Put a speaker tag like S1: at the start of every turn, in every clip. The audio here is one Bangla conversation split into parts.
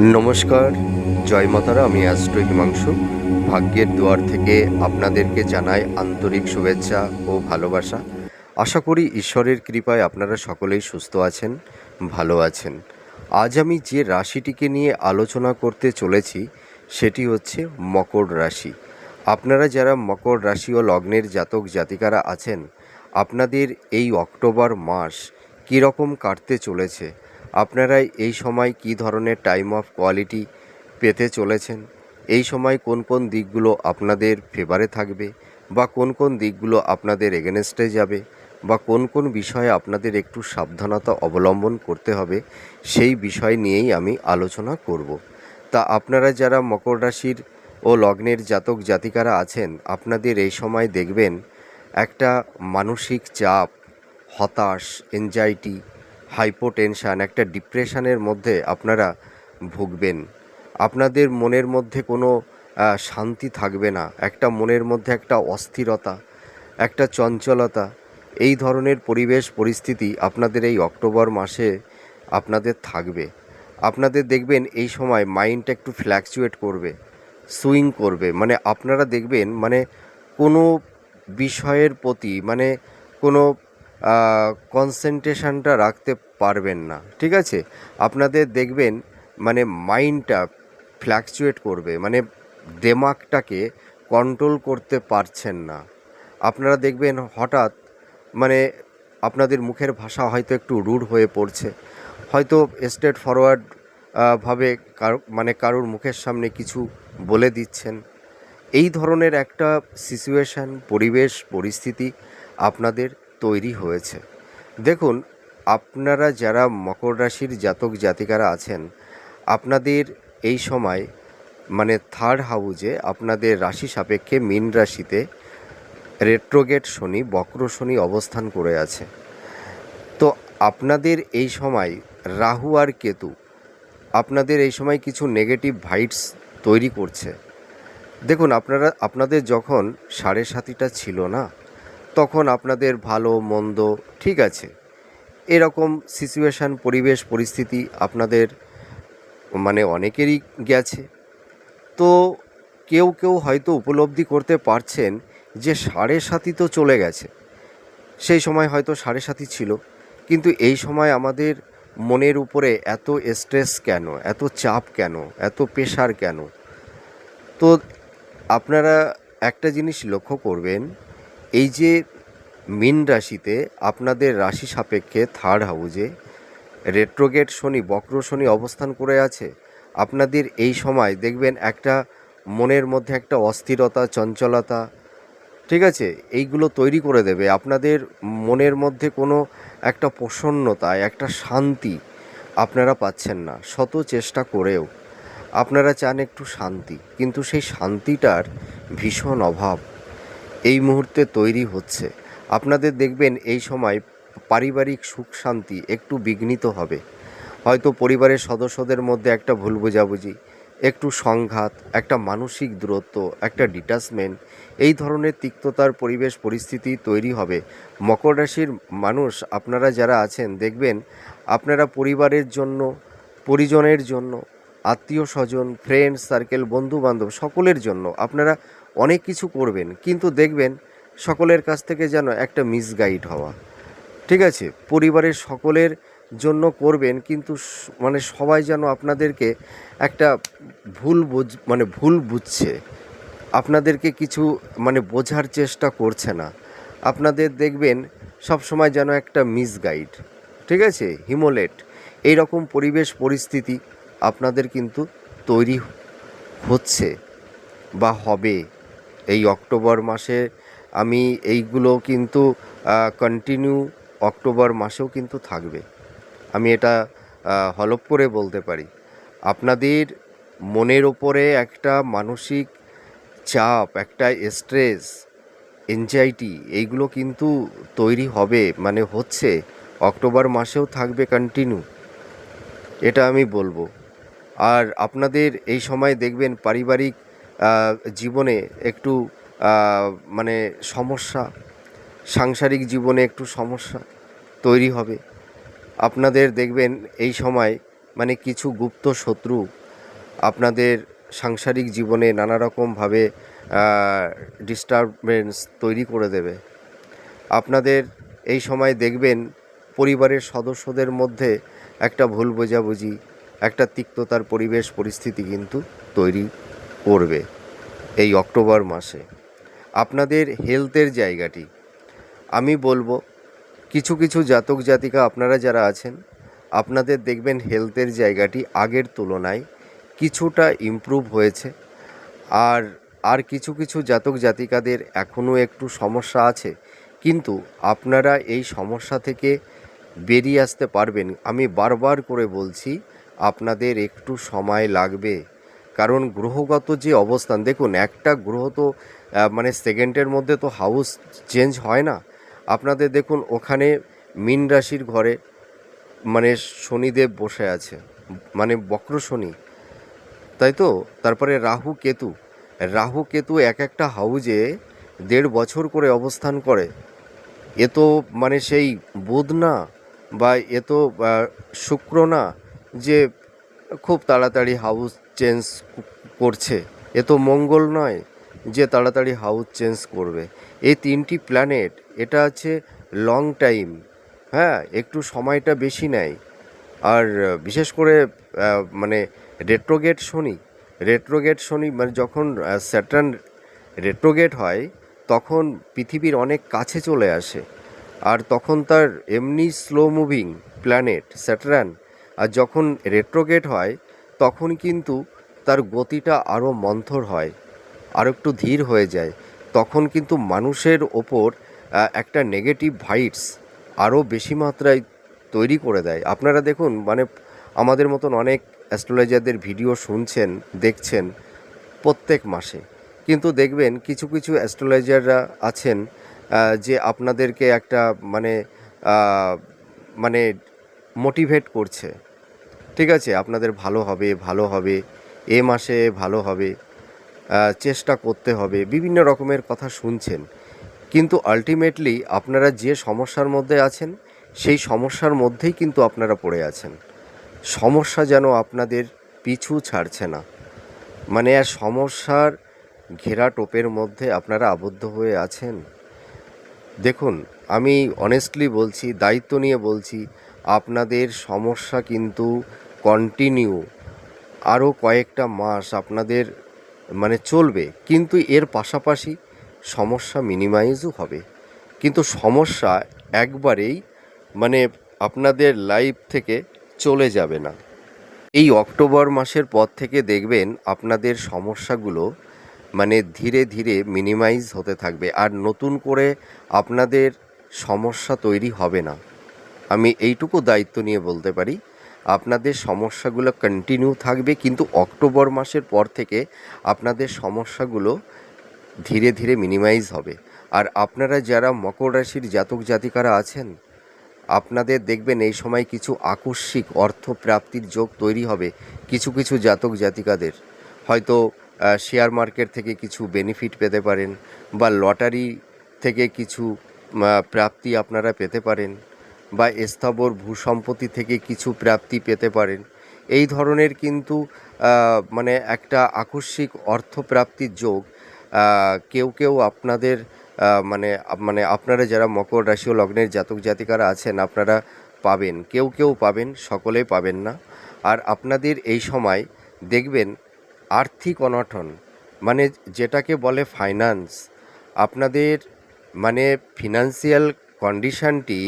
S1: নমস্কার, জয় মাতারা, আমি অ্যাস্ট্রো হিমাংশু। ভাগ্যের দুয়ার থেকে আপনাদেরকে জানাই আন্তরিক শুভেচ্ছা ও ভালোবাসা। আশা করি ঈশ্বরের কৃপায় আপনারা সকলেই সুস্থ আছেন, ভালো আছেন। আজ আমি যে রাশিটিকে নিয়ে আলোচনা করতে চলেছি, সেটি হচ্ছে মকর রাশি। আপনারা যারা মকর রাশি ও লগ্নের জাতক জাতিকারা আছেন, আপনাদের এই অক্টোবর মাস কীরকম কাটতে চলেছে আপনারা এই সময় কী ধরনের টাইম অফ কোয়ালিটি পেতে চলেছেন? এই সময় কোন কোন দিকগুলো আপনাদের ফেভারে থাকবে? বা কোন কোন দিকগুলো আপনাদের এগেনস্টে যাবে? বা কোন কোন বিষয়ে আপনাদের একটু সাবধানতা অবলম্বন করতে হবে? সেই বিষয় নিয়েই আমি আলোচনা করব। তা আপনারা যারা মকর রাশির ও লগ্নের জাতক জাতিকারা আছেন, আপনাদের এই সময় দেখবেন একটা মানসিক চাপ, হতাশ এনজাইটি হাইপোটেনশান একটা ডিপ্রেশনের মধ্যে আপনারা ভুগবেন। আপনাদের মনের মধ্যে কোনো শান্তি থাকবে না। একটা মনের মধ্যে একটা অস্থিরতা, একটা চঞ্চলতা, এই ধরনের পরিবেশ, পরিস্থিতি আপনাদের এই অক্টোবর মাসে আপনাদের থাকবে। আপনাদের দেখবেন এই সময় মাইন্ডটা একটু ফ্ল্যাকচুয়েট করবে সুইং করবে। মানে আপনারা দেখবেন মানে কোনো বিষয়ের প্রতি মানে কোনো কনসেন্ট্রেশনটা রাখতে পারবেন না, ঠিক আছে? আপনাদের দেখবেন মানে মাইন্ডটা ফ্ল্যাকচুয়েট করবে মানে দেমাগটাকে কন্ট্রোল করতে পারছেন না। আপনারা দেখবেন হঠাৎ মানে আপনাদের মুখের ভাষা হয়তো একটু রুড হয়ে পড়ছে। হয়তো স্ট্রেট ফরওয়ার্ড ভাবে কারও মানে কারোর মুখের সামনে কিছু বলে দিচ্ছেন। এই ধরনের একটা সিচুয়েশান পরিবেশ, পরিস্থিতি আপনাদের তৈরি হয়েছে। দেখুন আপনারা যারা মকর রাশির জাতক জাতিকারা আছেন, আপনাদের এই সময় মানে থার্ড হাউজে আপনাদের রাশি সাপেক্ষে মীন রাশিতে রেট্রোগেট শনি, বক্র শনি অবস্থান করে আছে। তো আপনাদের এই সময় রাহু আর কেতু, আপনাদের এই সময় কিছু নেগেটিভ ভাইটস তৈরি করছে। দেখুন, আপনারা, আপনাদের যখন সাড়ে সাতিটা ছিল না, তখন আপনাদের ভালো, মন্দ, ঠিক আছে। এরকম সিচুয়েশান পরিবেশ, পরিস্থিতি আপনাদের মানে অনেকেরই গেছে। তো কেউ কেউ হয়তো উপলব্ধি করতে পারছেন যে সাড়ে সাতি তো চলে গেছে। সেই সময় হয়তো সাড়ে সাতি ছিল। কিন্তু এই সময় আমাদের মনের উপরে এত স্ট্রেস কেন? এত চাপ কেন? এত প্রেশার কেন? তো আপনারা একটা জিনিস লক্ষ্য করবেন, এই যে মীন রাশিতে আপনাদের রাশি সাপেক্ষে থার্ড হাউজে রেট্রোগেট শনি, বক্র শনি অবস্থান করে আছে। আপনাদের এই সময় দেখবেন একটা মনের মধ্যে একটা অস্থিরতা, চঞ্চলতা, ঠিক আছে? এইগুলো তৈরি করে দেবে। আপনাদের মনের মধ্যে কোনো একটা প্রসন্নতা, একটা শান্তি আপনারা পাচ্ছেন না। শত চেষ্টা করেও আপনারা চান একটু শান্তি। কিন্তু সেই শান্তিটার ভীষণ অভাব এই মুহূর্তে তৈরি হচ্ছে। আপনাদের দেখবেন এই সময় পারিবারিক সুখ শান্তি একটু বিঘ্নিত হবে। হয়তো পরিবারের সদস্যদের মধ্যে একটা ভুল বোঝাবুঝি, একটু সংঘাত, একটা মানসিক দূরত্ব, একটা ডিটাচমেন্ট এই ধরনের তিক্ততার পরিবেশ পরিস্থিতি তৈরি হবে। মকর রাশির মানুষ, আপনারা যারা আছেন, দেখবেন আপনারা পরিবারের জন্য, পরিজনের জন্য, আত্মীয় স্বজন ফ্রেন্ড সার্কেল বন্ধু বান্ধব সকলের জন্য আপনারা অনেক কিছু করবেন। কিন্তু দেখবেন সকলের কাছ থেকে যেন একটা মিসগাইড হওয়া। ঠিক আছে? পরিবারের সকলের জন্য করবেন, কিন্তু মানে সবাই যেন আপনাদেরকে একটা ভুল বুঝ মানে ভুল বুঝছে। আপনাদেরকে কিছু মানে বোঝার চেষ্টা করছে না। আপনাদের দেখবেন সব সময় যেন একটা মিসগাইড ঠিক আছে? হিমোলেট। এই রকম পরিবেশ পরিস্থিতি আপনাদের কিন্তু তৈরি হচ্ছে বা হবে। এই অক্টোবর মাসে আমি এইগুলো কিন্তু কন্টিনিউ অক্টোবর মাসেও কিন্তু থাকবে। আমি এটা হলপ করে বলতে পারি। আপনাদের মনের ওপরে একটা মানসিক চাপ, একটা স্ট্রেস এনজাইটি এইগুলো কিন্তু তৈরি হবে মানে হচ্ছে অক্টোবর মাসেও থাকবে কন্টিনিউ এটা আমি বলব। আর আপনাদের এই সময় দেখবেন পারিবারিক জীবনে একটু মানে সমস্যা, সাংসারিক জীবনে একটু সমস্যা তৈরি হবে। আপনাদের দেখবেন এই সময় মানে কিছু গুপ্ত শত্রু আপনাদের সাংসারিক জীবনে নানা রকমভাবে ডিস্টারবেন্স তৈরি করে দেবে। আপনাদের এই সময় দেখবেন পরিবারের সদস্যদের মধ্যে একটা ভুল বোঝাবুঝি, একটা তিক্ততার পরিবেশ পরিস্থিতি কিন্তু তৈরি করবে এই অক্টোবর মাসে। আপনাদের হেলথের জায়গাটি। আমি বলব, কিছু কিছু জাতক জাতিকা আপনারা যারা আছেন, আপনাদের দেখবেন হেলথের জায়গাটি আগের তুলনায় কিছুটা ইমপ্রুভ হয়েছে। আর আর কিছু কিছু জাতক জাতিকাদের এখনও একটু সমস্যা আছে, কিন্তু আপনারা এই সমস্যা থেকে বেরিয়ে আসতে পারবেন। আমি বারবার করে বলছি, আপনাদের একটু সময় লাগবে। কারণ গ্রহগত যে অবস্থান, দেখুন একটা গ্রহ তো মানে সেকেন্ডের মধ্যে তো হাউস চেঞ্জ হয় না। আপনাদের দেখুন, ওখানে মীন রাশির ঘরে মানে শনিদেব বসে আছে মানে বক্র শনি, তাই তো? তারপরে রাহু কেতু রাহু কেতু এক একটা হাউজে দেড় বছর করে অবস্থান করে। এ তো মানে সেই বুধ না, বা এ তো শুক্র না, যে খুব তাড়াতাড়ি হাউস চেঞ্জ করছে। এ তো মঙ্গল নয় যে তাড়াতাড়ি হাউস চেঞ্জ করবে। এই তিনটি প্ল্যানেট এটা আছে লং টাইম হ্যাঁ একটু সময়টা বেশি নেয়। আর, বিশেষ করে মানে রেট্রোগেট শনি রেট্রোগেট শনি মানে যখন স্যাটার্ন রেট্রোগেট হয়, তখন পৃথিবীর অনেক কাছে চলে আসে। আর তখন তার এমনি স্লো মুভিং প্ল্যানেট স্যাটার্ন আর যখন রেট্রোগেট হয়, তখন কিন্তু তার গতিটা আরও মন্থর হয়। আর একটু ধীর হয়ে যায়, তখন কিন্তু মানুষের ওপর একটা নেগেটিভ ভাইটস আরও বেশি মাত্রায় তৈরি করে দেয়। আপনারা দেখুন মানে আমাদের মতন অনেক অ্যাস্ট্রোলজারদের ভিডিও শুনছেন, দেখছেন প্রত্যেক মাসে। কিন্তু দেখবেন, কিছু কিছু অ্যাস্ট্রোলজাররা আছেন যে আপনাদেরকে একটা মানে মানে মোটিভেট করছে। ঠিক আছে, আপনাদের ভালো হবে ভালো হবে, এ মাসে ভালো হবে। চেষ্টা করতে হবে, বিভিন্ন রকমের কথা শুনছেন। কিন্তু আলটিমেটলি আপনারা যে সমস্যার মধ্যে আছেন, সেই সমস্যার মধ্যেই কিন্তু আপনারা পড়ে আছেন। সমস্যা যেন আপনাদের পিছু ছাড়ছে না। মানে আর সমস্যার ঘেরা টোপের মধ্যে আপনারা আবদ্ধ হয়ে আছেন? দেখুন, আমি অনেস্টলি বলছি, দায়িত্ব নিয়ে বলছি, আপনাদের সমস্যা কিন্তু কন্টিনিউ আরও কয়েকটা মাস আপনাদের মানে চলবে, কিন্তু এর পাশাপাশি সমস্যা মিনিমাইজও হবে। কিন্তু সমস্যা একবারেই মানে আপনাদের লাইফ থেকে চলে যাবে না। এই অক্টোবর মাসের পর থেকে দেখবেন আপনাদের সমস্যাগুলো মানে ধীরে ধীরে মিনিমাইজ হতে থাকবে, আর নতুন করে আপনাদের সমস্যা তৈরি হবে না। আমি এইটুকু দায়িত্ব নিয়ে বলতে পারি আপনাদের সমস্যাগুলো কন্টিনিউ থাকবে, কিন্তু অক্টোবর মাসের পর থেকে আপনাদের সমস্যাগুলো ধীরে ধীরে মিনিমাইজ হবে। আর আপনারা যারা মকর রাশির জাতক জাতিকারা আছেন, আপনাদের দেখবেন এই সময় কিছু আকস্মিক অর্থ প্রাপ্তির যোগ তৈরি হবে কিছু কিছু জাতক জাতিকাদের। হয়তো শেয়ার মার্কেট থেকে কিছু বেনিফিট পেতে পারেন বা লটারি থেকে কিছু প্রাপ্তি আপনারা পেতে পারেন। বা স্থাবর ভূসম্পত্তি থেকে কিছু প্রাপ্তি পেতে পারেন। এই ধরনের কিন্তু মানে একটা আকস্মিক অর্থপ্রাপ্তির যোগ কেউ কেউ আপনাদের মানে মানে আপনারা যারা মকর রাশি ও লগ্নের জাতক জাতিকারা আছেন, আপনারা পাবেন। কেউ কেউ পাবেন, সকলে পাবেন না। আর আপনাদের এই সময় দেখবেন আর্থিক অনটন মানে যেটাকে বলে ফাইন্যান্স। আপনাদের মানে ফিনান্সিয়াল কন্ডিশনটি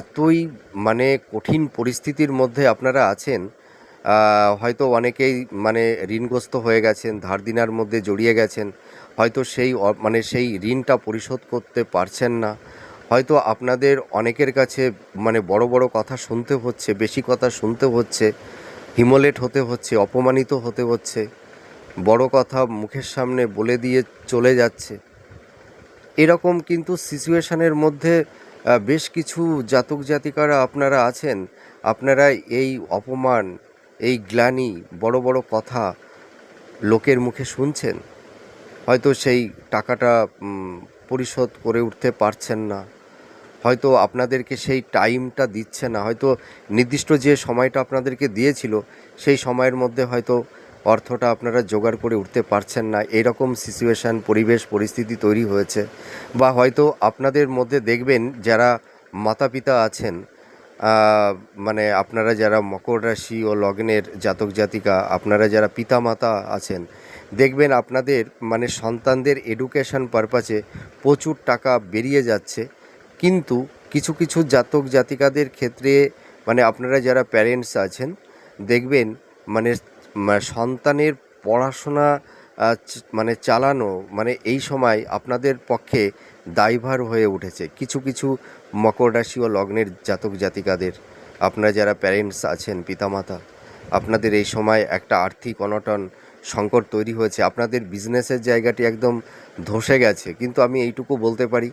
S1: এতই মানে কঠিন পরিস্থিতির মধ্যে আপনারা আছেন হয়তো অনেকেই মানে ঋণগ্রস্ত হয়ে গেছেন, ধার দিনার মধ্যে জড়িয়ে গেছেন, হয়তো সেই মানে সেই ঋণটা পরিশোধ করতে পারছেন না। হয়তো আপনাদের অনেকের কাছে মানে বড় বড় কথা শুনতে হচ্ছে, বেশি কথা শুনতে হচ্ছে, হিমোলেট হতে হচ্ছে, অপমানিত হতে হচ্ছে, বড় কথা মুখের সামনে বলে দিয়ে চলে যাচ্ছে। এরকম কিন্তু সিচুয়েশানের মধ্যে বেশ কিছু জাতক জাতিকারা আপনারা আছেন। আপনারা এই অপমান, এই গ্লানি বড় বড় কথা লোকের মুখে শুনছেন? হয়তো সেই টাকাটা পরিশোধ করে উঠতে পারছেন না। হয়তো আপনাদেরকে সেই টাইমটা দিচ্ছে না। হয়তো নির্দিষ্ট যে সময়টা আপনাদেরকে দিয়েছিল, সেই সময়ের মধ্যে হয়তো অর্থটা আপনারা জোগাড় করে উঠতে পারছেন না। এরকম সিচুয়েশান পরিবেশ, পরিস্থিতি তৈরি হয়েছে। বা হয়তো আপনাদের মধ্যে দেখবেন যারা মাতা পিতা আছেন মানে আপনারা যারা মকর রাশি ও লগ্নের জাতক জাতিকা, আপনারা যারা পিতা মাতা আছেন, দেখবেন আপনাদের মানে সন্তানদের এডুকেশন পারপাসে প্রচুর টাকা বেরিয়ে যাচ্ছে। কিন্তু কিছু কিছু জাতক জাতিকাদের ক্ষেত্রে মানে আপনারা যারা প্যারেন্টস আছেন, দেখবেন মানে সন্তানের পড়াশোনা মানে চালানো মানে এই সময় আপনাদের পক্ষে দায়ভার হয়ে উঠেছে। কিছু কিছু মকর রাশি ও লগ্নের জাতক জাতিকাদের, আপনারা যারা প্যারেন্টস আছেন, পিতামাতা, আপনাদের এই সময় একটা আর্থিক অনটন, সংকট তৈরি হয়েছে। আপনাদের বিজনেসের জায়গাটি একদম ধসে গেছে। কিন্তু আমি এইটুকু বলতে পারি,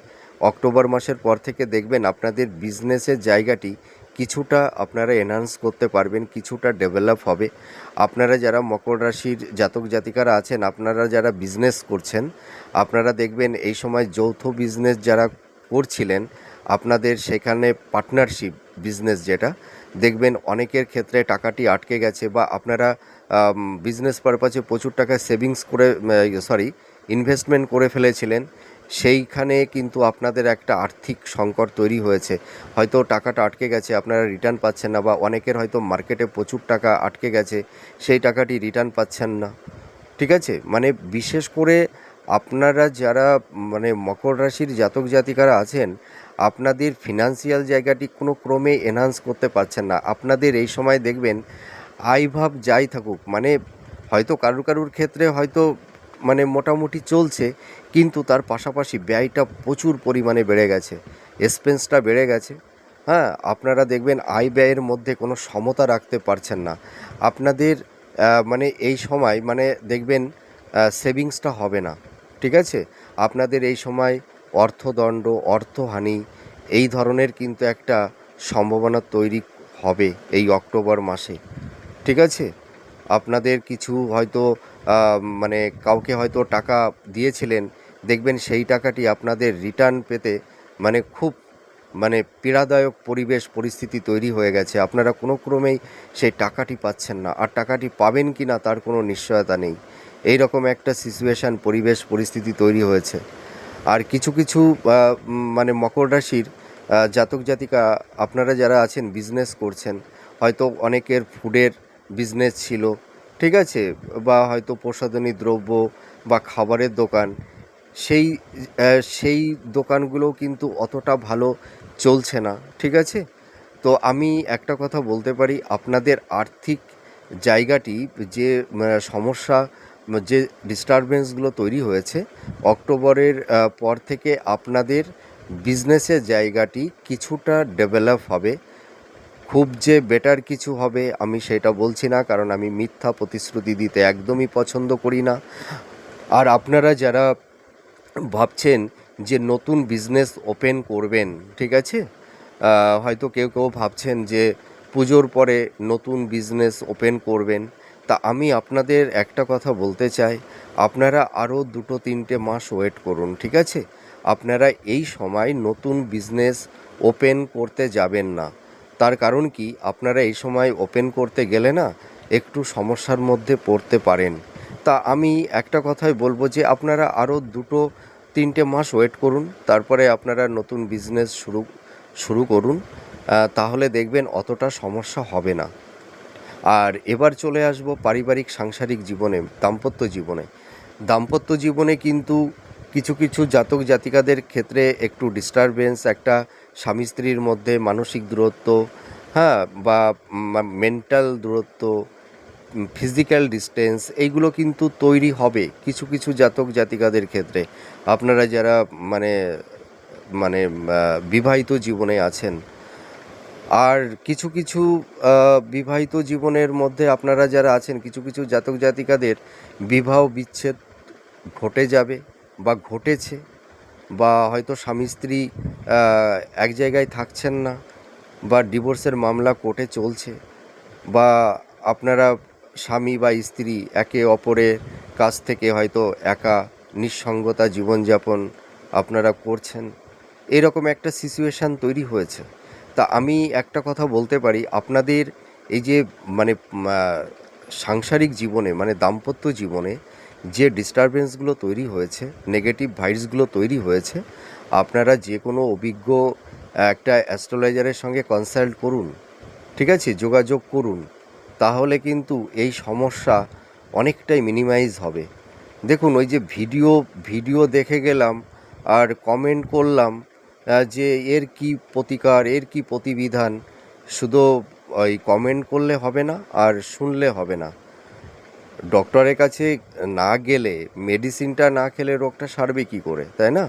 S1: অক্টোবর মাসের পর থেকে দেখবেন আপনাদের বিজনেসের জায়গাটি কিছুটা আপনারা এনহান্স করতে পারবেন, কিছুটা ডেভেলপ হবে। আপনারা যারা মকর রাশির জাতক জাতিকারা আছেন, আপনারা যারা বিজনেস করছেন, আপনারা দেখবেন এই সময় যৌথ বিজনেস যারা করছিলেন, আপনাদের সেখানে পার্টনারশিপ বিজনেস যেটা, দেখবেন অনেকের ক্ষেত্রে টাকাটি আটকে গেছে বা আপনারা বিজনেস পারপাসে প্রচুর টাকা সেভিংস করে সরি ইনভেস্টমেন্ট করে ফেলেছিলেন। সেইখানে কিন্তু আপনাদের একটা আর্থিক সংকট তৈরি হয়েছে। হয়তো টাকাটা আটকে গেছে, আপনারা রিটার্ন পাচ্ছেন না বা অনেকের হয়তো মার্কেটে প্রচুর টাকা আটকে গেছে, সেই টাকাটি রিটার্ন পাচ্ছেন না। ঠিক আছে? মানে বিশেষ করে আপনারা যারা মানে মকর রাশির জাতক জাতিকারা আছেন, আপনাদের ফিনান্সিয়াল জায়গাটি কোনো ক্রমে এনহান্স করতে পারছেন না। আপনাদের এই সময় দেখবেন আয়ভাব যাই থাকুক মানে হয়তো কারুর কারুর ক্ষেত্রে হয়তো মানে মোটামুটি চলছে, কিন্তু তার পাশাপাশি ব্যয়টা প্রচুর পরিমাণে বেড়ে গেছে এক্সপেন্সটা বেড়ে গেছে। হ্যাঁ আপনারা দেখবেন আয় ব্যয়ের মধ্যে কোনো সমতা রাখতে পারছেন না। আপনাদের মানে এই সময় মানে দেখবেন সেভিংসটা হবে না, ঠিক আছে? আপনাদের এই সময় অর্থদণ্ড, অর্থহানি, এই ধরনের কিন্তু একটা সম্ভাবনা তৈরি হবে এই অক্টোবর মাসে, ঠিক আছে? আপনাদের কিছু হয়তো মানে কাউকে হয়তো টাকা দিয়েছিলেন, দেখবেন সেই টাকাটি আপনাদের রিটার্ন পেতে মানে খুব মানে পীড়াদায়ক পরিবেশ, পরিস্থিতি তৈরি হয়ে গেছে। আপনারা কোনো ক্রমেই সেই টাকাটি পাচ্ছেন না। আর টাকাটি পাবেন কি না তার কোনো নিশ্চয়তা নেই। এই রকম একটা সিচুয়েশান পরিবেশ, পরিস্থিতি তৈরি হয়েছে। আর কিছু কিছু মানে মকর রাশির জাতক জাতিকা, আপনারা যারা আছেন বিজনেস করছেন, হয়তো অনেকের ফুডের বিজনেস ছিল ঠিক আছে? বা হয়তো প্রসাধনী দ্রব্য বা খাবারের দোকান, সেই সেই দোকানগুলো কিন্তু অতটা ভালো চলছে না, ঠিক আছে? তো আমি একটা কথা বলতে পারি, আপনাদের আর্থিক জায়গাটি যে সমস্যা, যে ডিস্টারবেন্সগুলো তৈরি হয়েছে, অক্টোবরের পর থেকে আপনাদের বিজনেসের জায়গাটি কিছুটা ডেভেলপ হবে। খুব যে বেটার কিছু হবে আমি সেটা বলছি না, কারণ আমি মিথ্যা প্রতিশ্রুতি দিতে একদমই পছন্দ করি না। আর আপনারা যারা ভাবছেন যে নতুন বিজনেস ওপেন করবেন, ঠিক আছে? হয়তো কেউ কেউ ভাবছেন যে পুজোর পরে নতুন বিজনেস ওপেন করবেন। তা আমি আপনাদের একটা কথা বলতে চাই, আপনারা আরও দুটো তিনটে মাস ওয়েট করুন, ঠিক আছে? আপনারা এই সময় নতুন বিজনেস ওপেন করতে যাবেন না। তার কারণ কি? আপনারা এই সময় ওপেন করতে গেলে না, একটু সমস্যার মধ্যে পড়তে পারেন। তা আমি একটা কথাই বলব যে, আপনারা আরও দুটো, তিনটে মাস ওয়েট করুন, তারপরে আপনারা নতুন বিজনেস শুরু শুরু করুন। তাহলে দেখবেন অতটা সমস্যা হবে না। আর এবার চলে আসব পারিবারিক সাংসারিক জীবনে, দাম্পত্য জীবনে। দাম্পত্য জীবনে কিন্তু কিছু কিছু জাতক জাতিকাদের ক্ষেত্রে একটু ডিস্টারবেন্স একটা স্বামী স্ত্রীর মধ্যে মানসিক দূরত্ব হ্যাঁ বা মেন্টাল দূরত্ব ফিজিক্যাল ডিস্টেন্স এইগুলো কিন্তু তৈরি হবে কিছু কিছু জাতক জাতিকাদের ক্ষেত্রে। আপনারা যারা মানে মানে বিবাহিত জীবনে আছেন, আর কিছু কিছু বিবাহিত জীবনের মধ্যে আপনারা যারা আছেন, কিছু কিছু জাতক জাতিকাদের বিবাহ বিচ্ছেদ ঘটে যাবে বা ঘটেছে। বা হয়তো স্বামী স্ত্রী এক জায়গায় থাকছেন না বা ডিভোর্সের মামলা কোর্টে চলছে বা আপনারা স্বামী বা স্ত্রী একে অপরের কাছ থেকে হয়তো একা নিঃসঙ্গতা জীবনযাপন আপনারা করছেন, এরকম একটা সিচুয়েশান তৈরি হয়েছে। তা আমি একটা কথা বলতে পারি, আপনাদের এই যে মানে সাংসারিক জীবনে মানে দাম্পত্য জীবনে যে ডিস্টারবেন্সগুলো তৈরি হয়েছে নেগেটিভ ভাইবসগুলো তৈরি হয়েছে, আপনারা যে কোনো অভিজ্ঞ, একটা অ্যাস্ট্রোলজারের সঙ্গে কনসাল্ট করুন, ঠিক আছে? যোগাযোগ করুন, তাহলে কিন্তু এই সমস্যা অনেকটাই মিনিমাইজ হবে। দেখুন, ওই যে ভিডিও ভিডিও দেখে গেলাম, আর কমেন্ট করলাম যে এর কি প্রতিকার, এর কি প্রতিবিধান, শুধু ওই কমেন্ট করলে হবে না, আর শুনলে হবে না। ডক্টরের কাছে না গেলে মেডিসিনটা না খেলে রোগটা সারবে কি করে, তাই না?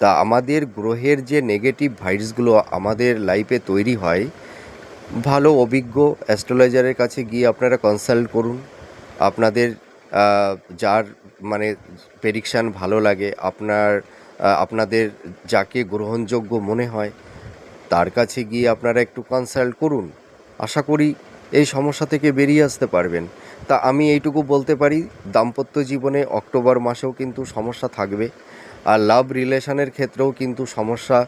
S1: তা আমাদের গ্রহের যে নেগেটিভ ভাইবসগুলো আমাদের লাইফে তৈরি হয়, ভালো, অভিজ্ঞ অ্যাস্ট্রোলজারের কাছে গিয়ে আপনারা কনসাল্ট করুন। আপনাদের যার মানে প্রেডিকশান ভালো লাগে, আপনার আপনাদের যাকে গ্রহণযোগ্য মনে হয়, তার কাছে গিয়ে আপনারা একটু কনসাল্ট করুন। আশা করি এই সমস্যা থেকে বেরিয়ে আসতে পারবেন। তা আমি এইটুকু বলতে পারি, দাম্পত্য জীবনে অক্টোবর মাসেও কিন্তু সমস্যা থাকবে, আর লাভ রিলেশনের ক্ষেত্রেও কিন্তু সমস্যা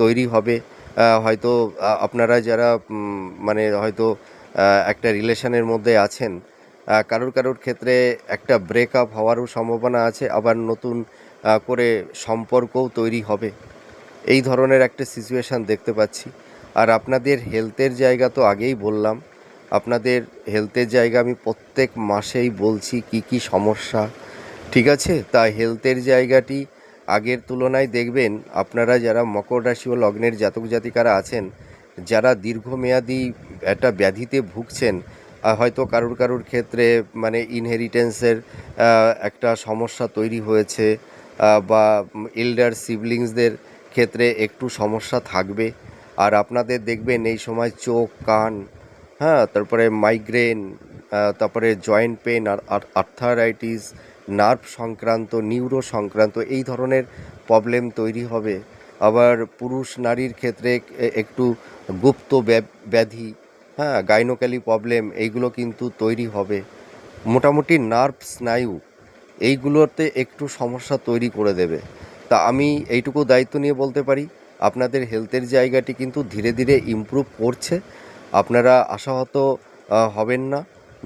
S1: তৈরি হবে। হয়তো আপনারা যারা মানে হয়তো একটা রিলেশনের মধ্যে আছেন কারোর কারোর ক্ষেত্রে একটা ব্রেকআপ হওয়ারও সম্ভাবনা আছে, আবার নতুন করে সম্পর্কও তৈরি হবে। এই ধরনের একটা সিচুয়েশান দেখতে পাচ্ছি। আর আপনাদের হেলথের জায়গা তো আগেই বললাম আপনাদের হেলথের জায়গা আমি প্রত্যেক মাসেই বলছি কি কি সমস্যা, ঠিক আছে? তা হেলথের জায়গাটি আগের তুলনায় দেখবেন, আপনারা যারা মকর রাশি ও লগ্নের জাতক জাতিকারা আছেন, যারা দীর্ঘমেয়াদী একটা ব্যাধিতে ভুগছেন হয়তো কারোর কারোর ক্ষেত্রে মানে ইনহেরিটেন্সের একটা সমস্যা তৈরি হয়েছে বা এল্ডার সিবলিংসদের ক্ষেত্রে একটু সমস্যা থাকবে। আর আপনাদের দেখবেন এই সময় চোখ, কান হ্যাঁ তারপরে মাইগ্রেন তারপরে জয়েন্ট পেন আর আর্থারাইটিস নার্ভ সংক্রান্ত নিউরো সংক্রান্ত এই ধরনের প্রবলেম তৈরি হবে। আবার পুরুষ নারীর ক্ষেত্রে একটু গুপ্ত ব্যাধি হ্যাঁ গাইনোক্যালি প্রবলেম এইগুলো কিন্তু তৈরি হবে। মোটামুটি নার্ভ স্নায়ু এইগুলোতে একটু সমস্যা তৈরি করে দেবে। তা আমি এইটুকু দায়িত্ব নিয়ে বলতে পারি, আপনাদের হেলথের জায়গাটি কিন্তু ধীরে ধীরে ইমপ্রুভ করছে। আপনারা আশাহত হবেন না।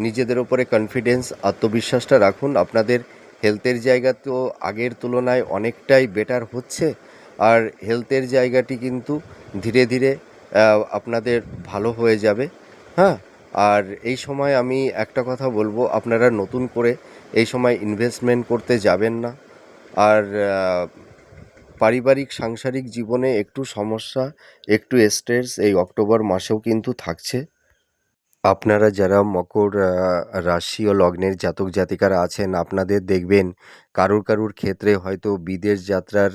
S1: নিজেদের ওপরে কনফিডেন্স আত্মবিশ্বাসটা রাখুন। আপনাদের হেলথের জায়গা তো আগের তুলনায় অনেকটাই বেটার হচ্ছে। আর হেলথের জায়গাটি কিন্তু ধীরে ধীরে আপনাদের ভালো হয়ে যাবে। হ্যাঁ? আর এই সময় আমি একটা কথা বলব, আপনারা নতুন করে এই সময় ইনভেস্টমেন্ট করতে যাবেন না। আর পারিবারিক, সাংসারিক জীবনে একটু সমস্যা, একটু স্ট্রেস এই অক্টোবর মাসেও কিন্তু থাকছে। আপনারা যারা মকর রাশি ও লগ্নের জাতক জাতিকারা আছেন, আপনাদের দেখবেন কারুর কারুর ক্ষেত্রে হয়তো বিদেশ যাত্রার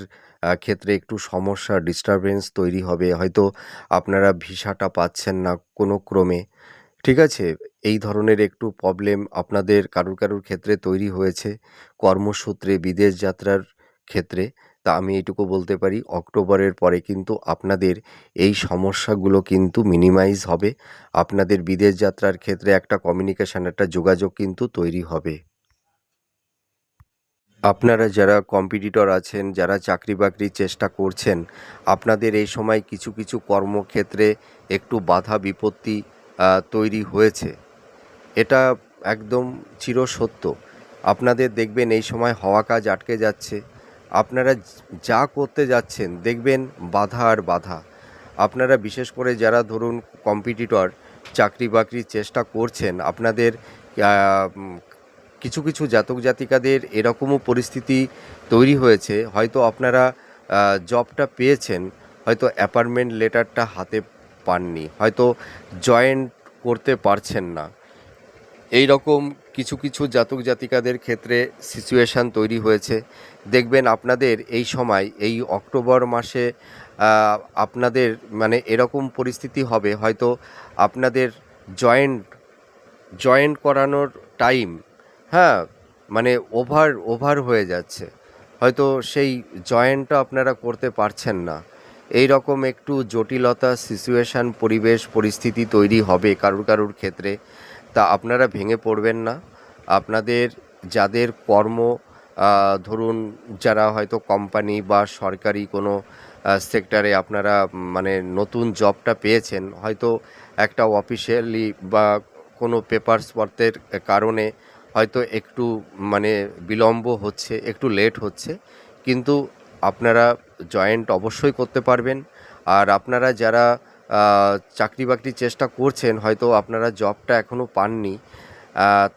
S1: ক্ষেত্রে একটু সমস্যা ডিস্টারবেন্স তৈরি হবে। হয়তো আপনারা ভিসাটা পাচ্ছেন না কোনো ক্রমে। ঠিক আছে? এই ধরনের একটু প্রবলেম আপনাদের কারুর কারুর ক্ষেত্রে তৈরি হয়েছে কর্মসূত্রে, বিদেশ যাত্রার ক্ষেত্রে। তা আমি এইটুকু বলতে পারি, অক্টোবরের পরে কিন্তু আপনাদের এই সমস্যাগুলো কিন্তু মিনিমাইজ হবে। আপনাদের বিদেশ যাত্রার ক্ষেত্রে একটা কমিউনিকেশান একটা যোগাযোগ কিন্তু তৈরি হবে। আপনারা যারা কম্পিটিটর আছেন, যারা চাকরি বাকরির চেষ্টা করছেন, আপনাদের এই সময় কিছু কিছু কর্মক্ষেত্রে একটু বাধা বিপত্তি তৈরি হয়েছে। এটা একদম চিরসত্য। আপনাদের দেখবেন এই সময় হওয়া কাজ আটকে যাচ্ছে। আপনারা যা করতে যাচ্ছেন, দেখবেন বাধা আর বাধা। আপনারা বিশেষ করে যারা ধরুন কম্পিটিটর চাকরি বাকরির চেষ্টা করছেন, আপনাদের কিছু কিছু জাতক জাতিকাদের এরকমও পরিস্থিতি তৈরি হয়েছে। হয়তো আপনারা জবটা পেয়েছেন, হয়তো অ্যাপার্টমেন্ট লেটারটা হাতে পাননি, হয়তো জয়েন্ট করতে পারছেন না। এই রকম কিছু কিছু জাতক জাতিকাদের ক্ষেত্রে সিচুয়েশান তৈরি হয়েছে। দেখবেন আপনাদের এই সময়, এই অক্টোবর মাসে আপনাদের মানে এরকম পরিস্থিতি হবে, হয়তো আপনাদের জয়েন্ট জয়েন্ট করানোর টাইম হ্যাঁ মানে ওভার ওভার হয়ে যাচ্ছে। হয়তো সেই জয়েন্টটা আপনারা করতে পারছেন না। এই রকম একটু জটিলতা সিচুয়েশান পরিবেশ, পরিস্থিতি তৈরি হবে কারুর কারুর ক্ষেত্রে। তা আপনারা ভেঙে পড়বেন না। আপনাদের যাদের কর্ম ধরুন যারা হয়তো কোম্পানি বা সরকারি কোনো সেক্টরে আপনারা মানে নতুন জবটা পেয়েছেন, হয়তো একটা অফিসিয়ালি বা কোনো পেপারসপত্রের কারণে হয়তো একটু মানে বিলম্ব হচ্ছে, একটু লেট হচ্ছে। কিন্তু আপনারা জয়েন্ট অবশ্যই করতে পারবেন। আর আপনারা যারা চাকরি বাকরির চেষ্টা করছেন, হয়তো আপনারা জবটা এখনও পাননি।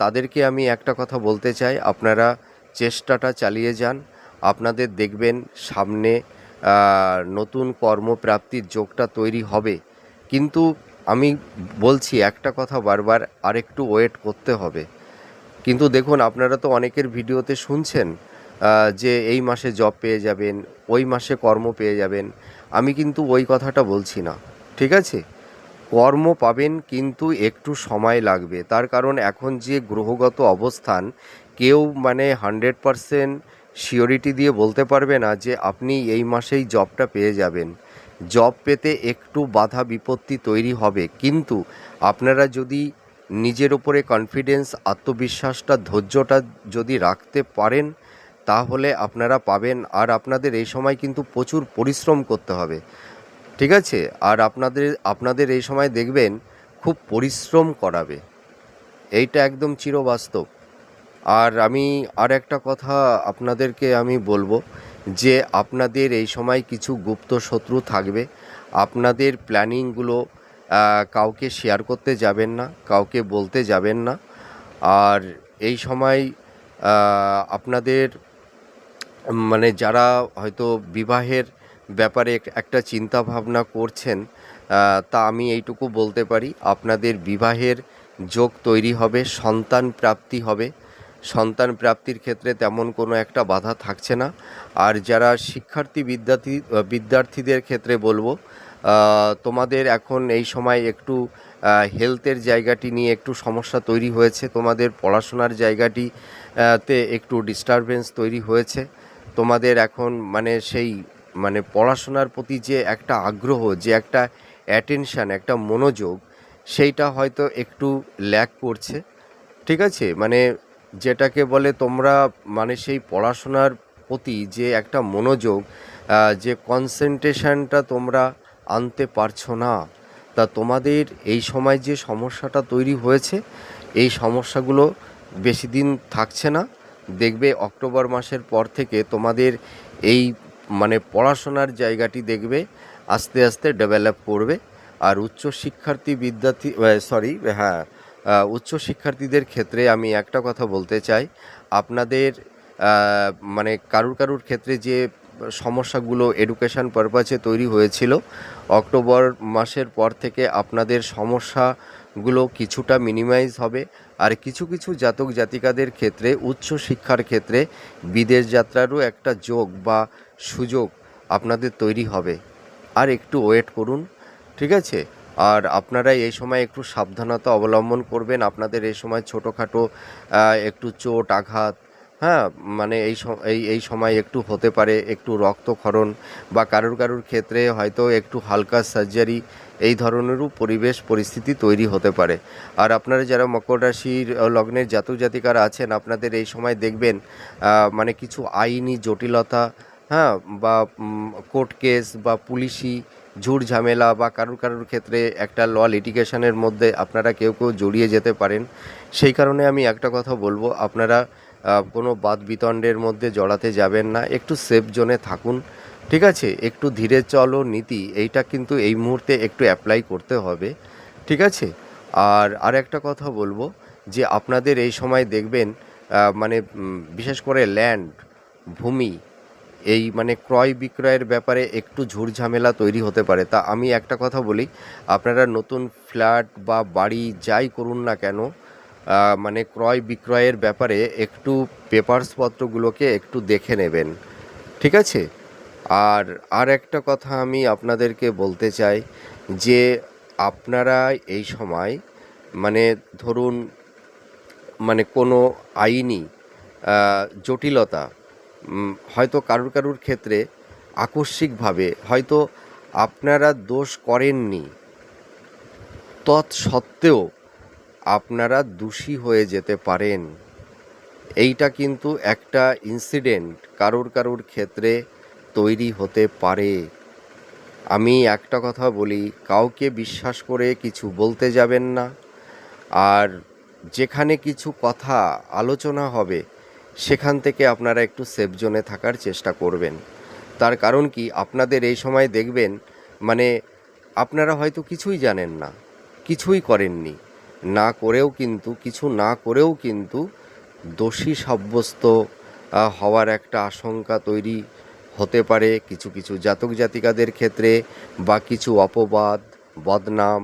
S1: তাদেরকে আমি একটা কথা বলতে চাই, আপনারা চেষ্টাটা চালিয়ে যান, আপনাদের দেখবেন সামনে নতুন কর্মপ্রাপ্তির যোগটা তৈরি হবে। কিন্তু আমি বলছি, একটা কথা বারবার, আরেকটু ওয়েট করতে হবে। কিন্তু দেখুন, আপনারা তো অনেকের ভিডিওতে শুনছেন যে এই মাসে জব পেয়ে যাবেন, ওই মাসে কর্ম পেয়ে যাবেন। আমি কিন্তু ওই কথাটা বলছি না। ঠিক আছে? কর্ম পাবেন কিন্তু একটু সময় লাগবে। তার কারণ এখন যে গ্রহগত অবস্থান, কেউ মানে হান্ড্রেড পারসেন্ট শিওরিটি দিয়ে বলতে পারবে না যে আপনি এই মাসেই জবটা পেয়ে যাবেন। জব পেতে একটু বাধা বিপত্তি তৈরি হবে। কিন্তু আপনারা যদি নিজের ওপরে কনফিডেন্স আত্মবিশ্বাসটা, ধৈর্যটা যদি রাখতে পারেন, তাহলে আপনারা পাবেন। আর আপনাদের এই সময় কিন্তু প্রচুর পরিশ্রম করতে হবে। ঠিক আছে? আর আপনাদের আপনাদের এই সময় দেখবেন খুব পরিশ্রম করাবে। এইটা একদম চিরবাস্তব। আর আমি আর একটা কথা আপনাদেরকে আমি বলব যে, আপনাদের এই সময় কিছু গুপ্ত শত্রু থাকবে। আপনাদের প্ল্যানিংগুলো কাউকে শেয়ার করতে যাবেন না, কাউকে বলতে যাবেন না। আর এই সময় আপনাদের মানে যারা হয়তো বিবাহের ব্যাপারে একটা চিন্তা ভাবনা করছেন তা আমি এইটুকু বলতে পারি। আপনাদের বিবাহের যোগ তৈরি হবে সন্তান প্রাপ্তি হবে। সন্তান প্রাপ্তির ক্ষেত্রে তেমন কোনো একটা বাধা থাকছে না। আর যারা শিক্ষার্থী বিদ্যার্থী বিদ্যার্থীদের ক্ষেত্রে বলব তোমাদের এখন এই সময় একটু হেলথের জায়গাটি নিয়ে একটু সমস্যা তৈরি হয়েছে। তোমাদের পড়াশোনার জায়গাটি আহ, তে একটু ডিস্টারবেন্স তৈরি হয়েছে। তোমাদের এখন মানে সেই মানে পড়াশোনার প্রতি যে একটা আগ্রহ, যে একটা অ্যাটেনশান একটা মনোযোগ, সেইটা হয়তো একটু ল্যাক করছে। ঠিক আছে? মানে যেটাকে বলে তোমরা মানে সেই পড়াশোনার প্রতি যে একটা মনোযোগ যে কনসেন্ট্রেশনটা তোমরা আনতে পারছ না, তা তোমাদের এই সময় যে সমস্যাটা তৈরি হয়েছে, এই সমস্যাগুলো বেশি দিন থাকছে না। দেখবে অক্টোবর মাসের পর থেকে তোমাদের এই পড়াশোনার জায়গাটি দেখবে, আস্তে আস্তে ডেভেলপ করবে। আর উচ্চ শিক্ষার্থী বিদ্যার্থী সরি হ্যাঁ উচ্চ শিক্ষার্থীদের ক্ষেত্রে আমি একটা কথা বলতে চাই। আপনাদের মানে কারুর কারুর ক্ষেত্রে যে সমস্যাগুলো এডুকেশন পারপাসে তৈরি হয়েছিল, অক্টোবর মাসের পর থেকে আপনাদের সমস্যাগুলো কিছুটা মিনিমাইজ হবে। আর কিছু কিছু জাতক জাতিকাদের ক্ষেত্রে, উচ্চ শিক্ষার ক্ষেত্রে বিদেশ যাত্রারও একটা যোগ বা সুযোগ আপনাদের তৈরি হবে। আর একটু ওয়েট করুন, ঠিক আছে? আর আপনারা এই সময় একটু সাবধানতা অবলম্বন করবেন, আপনাদের এই সময় ছোটোখাটো একটু চোট, আঘাত হ্যাঁ মানে এই এই এই সময় একটু হতে পারে, একটু রক্তক্ষরণ বা কারুর কারুর ক্ষেত্রে হয়তো একটু হালকা সার্জারি এই ধরনেরও পরিবেশ, পরিস্থিতি তৈরি হতে পারে। আর আপনারা যারা মকর রাশির লগ্নের জাতক জাতিকারা আছেন, আপনাদের এই সময় দেখবেন মানে কিছু আইনি জটিলতা হ্যাঁ বা কোর্ট কেস বা পুলিশি ঝুট ঝামেলা বা কারুর কারুর ক্ষেত্রে একটা ল লিটিগেশনের মধ্যে আপনারা কেউ কেউ জড়িয়ে যেতে পারেন। সেই কারণে আমি একটা কথা বলব, আপনারা কোনো বাদ বিতণ্ডের মধ্যে জড়াতে যাবেন না, একটু সেফ জোনে থাকুন, ঠিক আছে? একটু ধীরে চলো নীতি, এইটা কিন্তু এই মুহূর্তে একটু অ্যাপ্লাই করতে হবে, ঠিক আছে? আর আর একটা কথা বলব যে আপনাদের এই সময় দেখবেন মানে বিশেষ করে ল্যান্ড ভূমি এই মানে ক্রয় বিক্রয়ের ব্যাপারে একটু ঝুটঝামেলা তৈরি হতে পারে। তা আমি একটা কথা বলি, আপনারা নতুন ফ্ল্যাট বা বাড়ি যাই করুন না কেন মানে ক্রয় বিক্রয়ের ব্যাপারে একটু পেপারসপত্রগুলোকে একটু দেখে নেবেন, ঠিক আছে? আর আর একটা কথা আমি আপনাদেরকে বলতে চাই যে, আপনারা এই সময় মানে ধরুন মানে কোনো আইনি জটিলতা হয়তো কারুর কারুর ক্ষেত্রে আকস্মিকভাবে হয়তো আপনারা দোষ করেননি। তৎসত্ত্বেও আপনারা দোষী হয়ে যেতে পারেন। এইটা কিন্তু একটা ইনসিডেন্ট কারুর কারুর ক্ষেত্রে তৈরি হতে পারে। আমি একটা কথা বলি, কাউকে বিশ্বাস করে কিছু বলতে যাবেন না। আর যেখানে কিছু কথা আলোচনা হবে সেখান থেকে আপনারা একটু সেফ জোনে থাকার চেষ্টা করবেন। তার কারণ কি? আপনাদের এই সময় দেখবেন মানে আপনারা হয়তো কিছুই জানেন না, কিছুই করেননি। না করেও কিন্তু, কিছু না করেও কিন্তু দোষী সাব্যস্ত হওয়ার একটা আশঙ্কা তৈরি হতে পারে কিছু কিছু জাতক জাতিকাদের ক্ষেত্রে বা কিছু অপবাদ, বদনাম,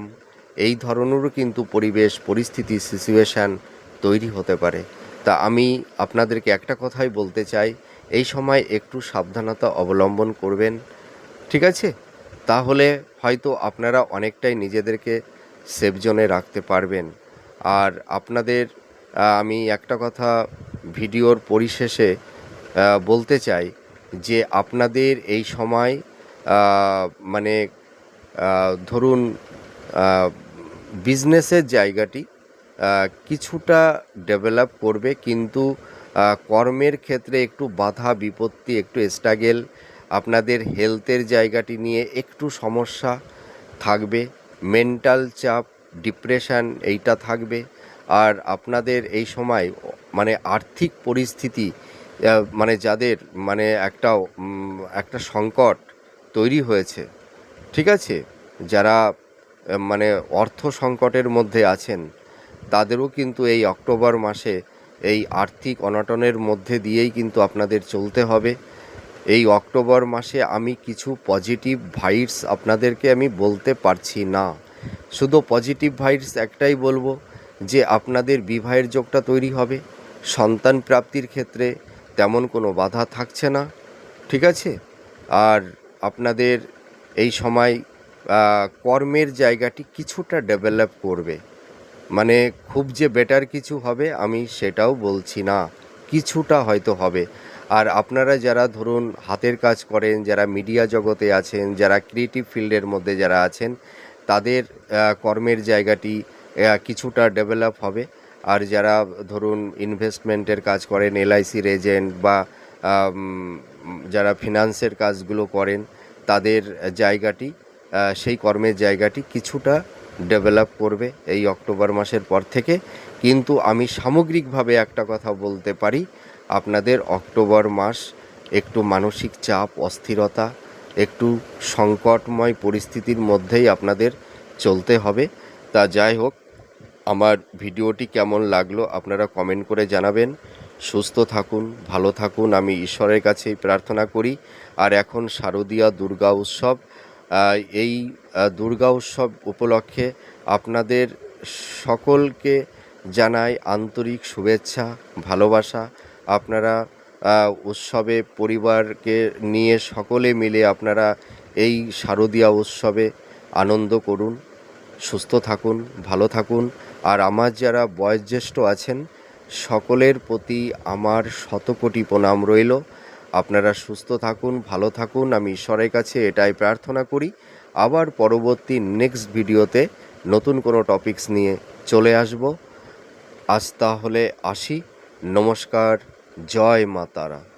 S1: এই ধরনেরও কিন্তু পরিবেশ, পরিস্থিতি সিচুয়েশান তৈরি হতে পারে। তা আমি আপনাদেরকে একটা কথাই বলতে চাই। এই সময় একটু সাবধানতা অবলম্বন করবেন, ঠিক আছে? তাহলে হয়তো আপনারা অনেকটাই নিজেদেরকে সেফ জোনে রাখতে পারবেন। আর আপনাদের আমি একটা কথা ভিডিওর পরিশেষে বলতে চাই যে আপনাদের এই সময় মানে ধরুন বিজনেসের জায়গাটি কিছুটা ডেভেলপ করবে, কিন্তু কর্মের ক্ষেত্রে একটু বাধা, বিপত্তি, একটু স্ট্রাগেল আপনাদের হেলথের জায়গাটি নিয়ে একটু সমস্যা থাকবে মেন্টাল চাপ ডিপ্রেশন এইটা থাকবে, আর আপনাদের এই সময় মানে আর্থিক পরিস্থিতি মানে যাদের মানে একটা একটা সংকট তৈরি হয়েছে, ঠিক আছে? যারা মানে অর্থ সংকটের মধ্যে আছেন তাদেরও কিন্তু এই অক্টোবর মাসে এই আর্থিক অনটনের মধ্যে দিয়েই কিন্তু আপনাদের চলতে হবে। এই অক্টোবর মাসে আমি কিছু পজিটিভ ভাইবস আপনাদেরকে আমি বলতে পারছি না। শুধু পজিটিভ ভাইবস একটাই বলব যে আপনাদের বিবাহের যোগটা তৈরি হবে। সন্তান প্রাপ্তির ক্ষেত্রে তেমন কোনো বাধা থাকছে না, ঠিক আছে? আর আপনাদের এই সময় কর্মের জায়গাটি কিছুটা ডেভেলপ করবে। মানে খুব যে বেটার কিছু হবে, আমি সেটাও বলছি না। কিছুটা হয়তো হবে। আর আপনারা যারা ধরুন হাতের কাজ করেন, যারা মিডিয়া জগতে আছেন, যারা ক্রিয়েটিভ ফিল্ডের মধ্যে যারা আছেন, তাদের কর্মের জায়গাটি কিছুটা ডেভেলপ হবে। আর যারা ধরুন ইনভেস্টমেন্টের কাজ করেন এলআইসির এজেন্ট বা যারা ফিনান্সের কাজগুলো করেন, তাদের জায়গাটি সেই কর্মের জায়গাটি কিছুটা ডেভেলপ করবে এই অক্টোবর মাসের পর থেকে। কিন্তু আমি সামগ্রিকভাবে একটা কথা বলতে পারি, আপনাদের অক্টোবর মাস একটু মানসিক চাপ, অস্থিরতা, একটু সংকটময় পরিস্থিতির মধ্যেই আপনাদের চলতে হবে। তা যাই হোক, আমার ভিডিওটি কেমন লাগল আপনারা কমেন্ট করে জানাবেন। সুস্থ থাকুন, ভালো থাকুন, আমি ঈশ্বরের কাছেই প্রার্থনা করি। আর এখন শারদীয়া দুর্গা উৎসব এই দুর্গা উৎসব উপলক্ষে আপনাদের সকলকে জানাই আন্তরিক শুভেচ্ছা, ভালোবাসা। আপনারা উৎসবে পরিবারকে নিয়ে সকলে মিলে আপনারা এই শারদীয়া উৎসবে আনন্দ করুন, সুস্থ থাকুন, ভালো থাকুন। আর আমার যারা বয়োজ্যেষ্ঠ আছেন, সকলের প্রতি আমার শতকোটি প্রণাম রইল। আপনারা সুস্থ থাকুন, ভালো থাকুন। আমি ঈশ্বরের কাছে এটাই প্রার্থনা করি। আবার পরবর্তী নেক্সট ভিডিওতে নতুন কোনো টপিকস নিয়ে চলে আসব। আজ তাহলে আসি। নমস্কার, জয় মা তারা।